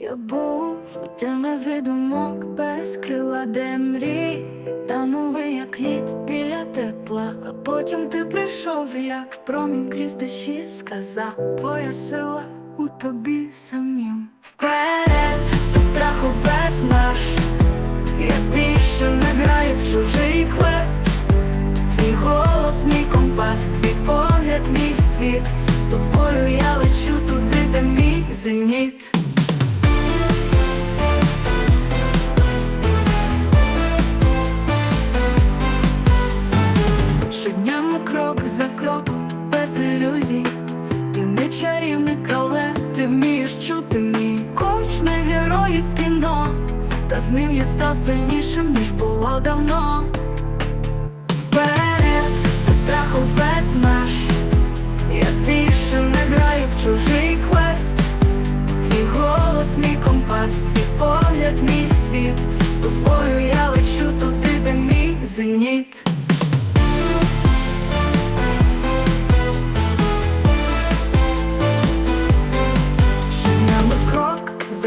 Я був у темнові думок без крила, де мрій Танули як лід біля тепла, а потім ти прийшов, як промінь крізь дощі сказав Твоя сила у тобі самім Вперед, страху, без наш Я більше не граю в чужий квест. Твій голос, мій компас, твій погляд, мій світ. З тобою я лечу туди, де мій зеніт Щоднями крок за кроком, без ілюзій. Ти не чарівник, але ти вмієш чути мій коч не герой із кіно Та з ним я став сильнішим, ніж було давно. Вперед, страху, без наш Я більше не граю в чужий квест. Твій голос, мій компас, твій погляд, мій світ. З тобою я лечу туди, де мій зеніт